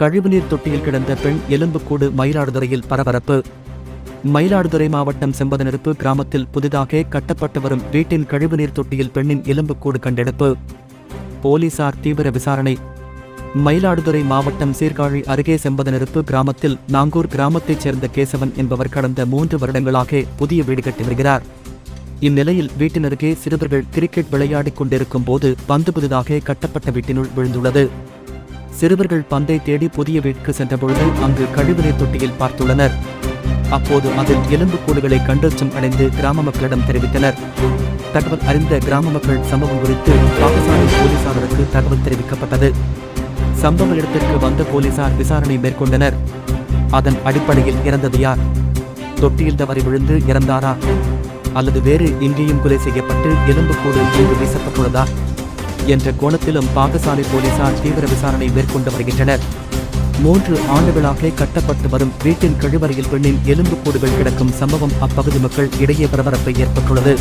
கழிவுநீர் தொட்டியில் கிடந்த பெண் எலும்புக்கூடு மயிலாடுதுறையில் பரபரப்பு. மயிலாடுதுறை மாவட்டம் செம்பதனருப்பு கிராமத்தில் புதிதாக கட்டப்பட்டு வரும் வீட்டின் கழிவுநீர் தொட்டியில் பெண்ணின் எலும்புக்கூடு கண்டெடுப்பு. போலீசார் தீவிர விசாரணை. மயிலாடுதுறை மாவட்டம் சீர்காழி அருகே செம்பதனருப்பு கிராமத்தில் நாங்கூர் கிராமத்தைச் சேர்ந்த கேசவன் என்பவர் கடந்த மூன்று வருடங்களாக புதிய வீடு கட்டி வருகிறார். இந்நிலையில் வீட்டினருகே சிறுவர்கள் கிரிக்கெட் விளையாடிக் கொண்டிருக்கும் போது பந்து புதிதாக கட்டப்பட்ட வீட்டினுள் விழுந்துள்ளது. சிறுவர்கள் பந்தை தேடி புதிய வீட்டுக்கு சென்றபொழுது அங்கு கழிவுநீர் தொட்டியில் பார்த்துள்ளனர். அப்போது அதில் எலும்புக்கூடுகளை கண்டச்சம் அடைந்து கிராம மக்களிடம் தெரிவித்தனர். தகவல் அறிந்த கிராம மக்கள் சம்பவம் குறித்து பாகிஸ்தானி போலீசாருக்கு தகவல் தெரிவிக்கப்பட்டது. சம்பவ இடத்திற்கு வந்த போலீசார் விசாரணை மேற்கொண்டனர். அதன் அடிப்படையில் இறந்தது யார்? தொட்டியில் தவறி விழுந்து இறந்தாரா? அல்லது வேறு எங்கேயும் கொலை செய்யப்பட்டு எலும்புக்கூடு இங்கு வீசப்பட்டுள்ளதா? என்ற கோணத்திலும் பாகசாலை போலீசார் தீவிர விசாரணை மேற்கொண்டு வருகின்றனர். மூன்று ஆண்டுகளாக கட்டப்பட்டு வரும் வீட்டின் கழிவறையில் பெண்ணின் எலும்புக்கூடுகள் கிடக்கும் சம்பவம் அப்பகுதி மக்கள் இடையே பரபரப்பை ஏற்பட்டுள்ளது.